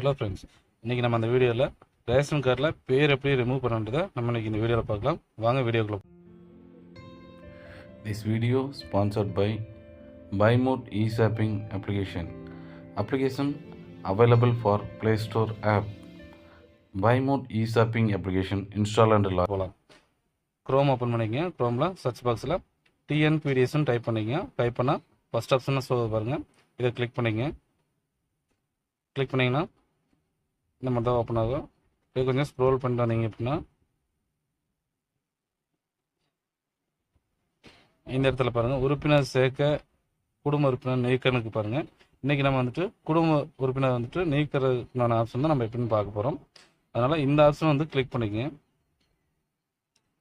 Hello friends இன்றைக்கி நம்ம அந்த வீடியோவில் ரேஷன் கார்டில் பேர் எப்படி ரிமூவ் பண்ணுன்றதை நம்ம இன்றைக்கி இந்த வீடியோவில் பார்க்கலாம். வாங்க வீடியோக்குள்ள this video sponsored by பைமோட் e shopping application application available for Play Store app பைமோட் e shopping application install and போகலாம் க்ரோம் ஓப்பன் பண்ணிக்கங்க. க்ரோமில் சர்ச் பாக்ஸில் டிஎன்பிடிஎஸ்ன்னு டைப் பண்ணிக்கங்க. டைப் பண்ணால் ஃபஸ்ட் ஆப்ஷனை ஸோ பாருங்கள் இதை கிளிக் பண்ணிக்கங்க. கிளிக் பண்ணிங்கன்னா இந்த மாதிரி தான் ஓப்பன் ஆகும். இது கொஞ்சம் ஸ்க்ரோல் பண்ணிட்டு வந்தீங்க அப்படின்னா இந்த இடத்துல பாருங்கள் உறுப்பினர் சேர்க்க குடும்ப உறுப்பினர் நீக்கனுக்கு பாருங்கள் இன்றைக்கி நம்ம வந்துட்டு குடும்ப உறுப்பினர் வந்துட்டு நீக்கிறதுக்கான ஆப்ஷன் தான் நம்ம எப்படின்னு பார்க்க போகிறோம் அதனால் இந்த ஆப்ஷன் வந்து கிளிக் பண்ணிக்கங்க.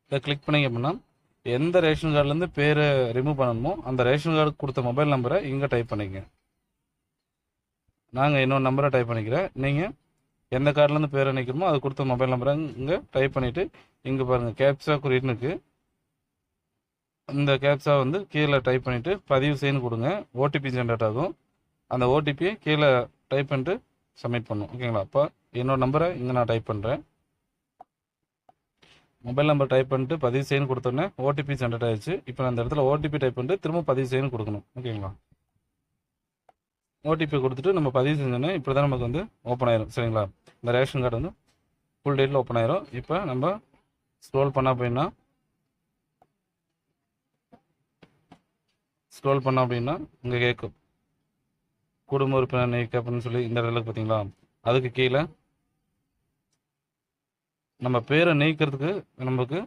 இதை கிளிக் பண்ணிங்க அப்படின்னா எந்த ரேஷன் கார்டுலேருந்து பேரை ரிமூவ் பண்ணணுமோ அந்த ரேஷன் கார்டு கொடுத்த மொபைல் நம்பரை இங்கே டைப் பண்ணிக்கங்க. நாங்கள் இன்னொரு நம்பரை டைப் பண்ணிக்கிறேன். நீங்கள் எந்த கார்டுலேருந்து பேர் நிற்கிறோமோ அது கொடுத்த மொபைல் நம்பரை இங்கே டைப் பண்ணிவிட்டு இங்கே பாருங்கள் கேப்சா குறியீட்டுனுக்கு இந்த கேப்சா வந்து கீழே டைப் பண்ணிவிட்டு பதிவு செய்யணும் கொடுங்க. ஓடிபி ஜென்ரேட் ஆகும். அந்த ஓடிபியை கீழே டைப் பண்ணிட்டு சப்மிட் பண்ணும் ஓகேங்களா அப்போ என்னோடய நம்பரை இங்கே நான் டைப் பண்ணுறேன் மொபைல் நம்பர் டைப் பண்ணிட்டு பதிவு செய்யணும் கொடுத்தோன்னே ஓடிபி ஜென்ரேட் ஆயிடுச்சு. இப்போ நான் அந்த இடத்துல ஓடிபி டைப் பண்ணிட்டு திரும்ப பதிவு செய்யணும் கொடுக்கணும். ஓகேங்களா ஓடிபி கொடுத்துட்டு நம்ம பதிவு செஞ்சோன்னே இப்படி தான் நமக்கு வந்து ஓப்பன் ஆயிரும். சரிங்களா? இந்த ரேஷன் கார்டு வந்து ஃபுல் டேட்டில் ஓப்பன் ஆயிரும். இப்போ நம்ம ஸ்க்ரோல் பண்ண அப்படின்னா ஸ்க்ரோல் பண்ணோம் அப்படின்னா இங்கே கேட்கும் குடும்ப உறுப்பினர் நீக்க அப்படின்னு சொல்லி இந்த இடத்துல பார்த்தீங்களா அதுக்கு கீழே நம்ம பேரை நீக்கிறதுக்கு நமக்கு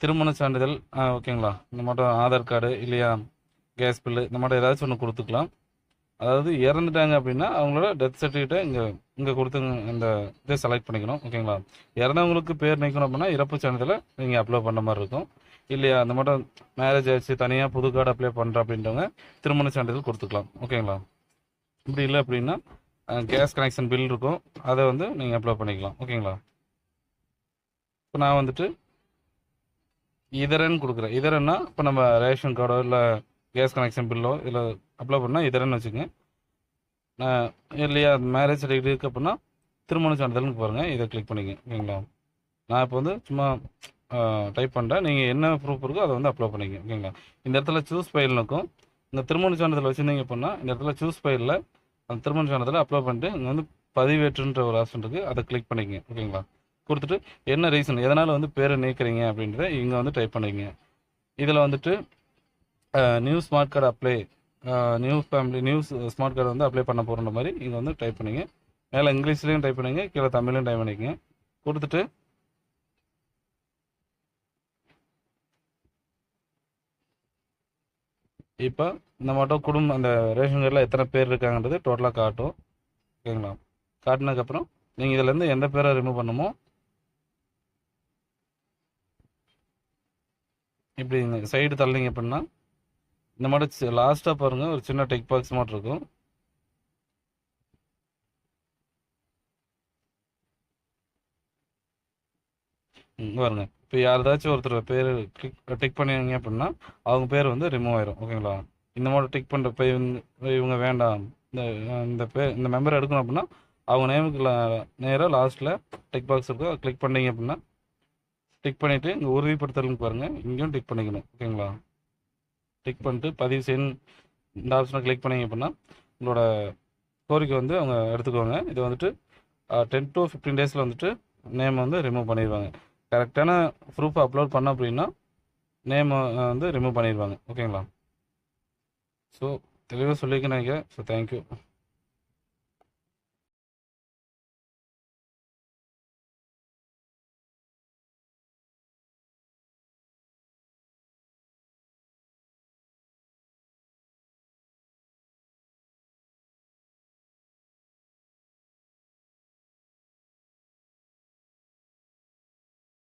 திருமண சான்றிதழ் ஆ, ஓகேங்களா? இந்த மட்டும் ஆதார் கார்டு இல்லையா? கேஸ் பில்லு இந்த மாதிரி ஏதாச்சும் ஒன்று கொடுத்துக்கலாம். அதாவது இறந்துட்டாங்க அப்படின்னா அவங்களோட டெத் சர்டிஃபிகேட்டை இங்கே இங்கே கொடுத்து இந்த இதை செலக்ட் பண்ணிக்கணும் ஓகேங்களா இறந்தவங்களுக்கு பேர் நிற்கணும் அப்படின்னா இறப்பு சான்றிதழை நீங்கள் அப்ளை பண்ண மாதிரி இருக்கும். இல்லையா? அந்த மட்டும் மேரேஜ் ஆச்சு தனியாக புது கார்டு அப்ளை பண்ணுற அப்படின்றவங்க திருமண சான்றிதழ் கொடுத்துக்கலாம் ஓகேங்களா இப்படி இல்லை அப்படின்னா கேஸ் கனெக்ஷன் பில் இருக்கும். அதை வந்து நீங்கள் அப்ளை பண்ணிக்கலாம் ஓகேங்களா இப்போ நான் வந்துட்டு இதரன்னு கொடுக்குறேன். இதரன்னா இப்போ நம்ம ரேஷன் கார்டோ இல்லை கேஸ் கனெக்ஷன் பில்லோ இதில் அப்ளை பண்ணால் இதரன்னு வச்சுக்கோங்க. நான் இல்லையா மேரேஜ் சர்டிஃபிகேட் இருக்குது அப்படின்னா திருமண சான்றிதழ்னு பாருங்கள் இதை கிளிக் பண்ணிக்கங்க ஓகேங்களா? நான் இப்போ வந்து சும்மா டைப் பண்ணுறேன் நீங்கள் என்ன ப்ரூஃப் இருக்கோ அதை வந்து அப்ளை பண்ணிக்கங்க ஓகேங்களா? இந்த இடத்துல சூஸ் ஃபைல் இருக்கும். இந்த திருமண சான்றிதழ் வச்சுருந்தீங்க அப்படின்னா இந்த இடத்துல சூஸ் ஃபைலில் அந்த திருமண சான்றிதழை அப்ளை பண்ணிட்டு இங்கே வந்து பதிவேற்றுன்ற ஒரு ஆப்ஷன் இருக்குது அதை கிளிக் பண்ணிக்கங்க ஓகேங்களா? கொடுத்துட்டு என்ன ரீசன் எதனால் வந்து பேரை நீக்கிறீங்க அப்படின்றத இங்கே வந்து டைப் பண்ணிக்கங்க. இதில் வந்துட்டு new smart card apply new family new smart card வந்து அப்ளை பண்ண போகிற மாதிரி இங்கே வந்து டைப் பண்ணிங்க. மேலே இங்கிலீஷ்லேயும் டைப் பண்ணிங்க கீழே தமிழ்லையும் டைப் பண்ணிக்கங்க. கொடுத்துட்டு இப்போ இந்த மட்டும் குடும்பம் அந்த ரேஷன் கார்டில் எத்தனை பேர் இருக்காங்கன்றது டோட்டலாக காட்டும். ஓகேங்களா? காட்டினதுக்கப்புறம் நீங்கள் இதுலேருந்து எந்த பேரை ரிமூவ் பண்ணுமோ இப்படி இந்த சைடு தள்ளிங்க அப்படின்னா இந்த மாதிரி லாஸ்ட்டாக பாருங்கள் ஒரு சின்ன டெக் பாக்ஸ் மாதிரி இருக்கும். பாருங்க. இப்போ யாராச்சும் ஒருத்தர் பேர் கிளிக் டிக் பண்ணிங்க அப்படின்னா அவங்க பேர் வந்து ரிமூவ் ஆயிரும். ஓகேங்களா இந்த மாதிரி டிக் பண்ணுற இப்போ இவங்க இவங்க வேண்டாம். இந்த இந்த பேர் இந்த மெம்பர் எடுக்கணும் அப்படின்னா அவங்க நேமுக்கு நேராக லாஸ்ட்டில் டிக் பாக்ஸ் இருக்கும் கிளிக் பண்ணீங்க அப்படின்னா டிக் பண்ணிவிட்டு இங்கே உறுதிப்படுத்தலுக்கு பாருங்கள் இங்கேயும் டிக் பண்ணிக்கணும். ஓகேங்களா கிளிக் பண்ணிட்டு பதிவு செய்யணும். இந்த ஆப்ஷனை கிளிக் பண்ணிங்க அப்படின்னா உங்களோட கோரிக்கை வந்து அவங்க எடுத்துக்குவாங்க. இது வந்துட்டு டென் டு ஃபிஃப்டீன் டேஸில் வந்துட்டு நேம் வந்து ரிமூவ் பண்ணிடுவாங்க. கரெக்டான ப்ரூஃப் அப்லோட் பண்ண அப்படின்னா நேம் வந்து ரிமூவ் பண்ணிடுவாங்க. ஓகேங்களா ஸோ தெளிவாக சொல்லியிருக்கேன் நினைக்கிறேன். So thank you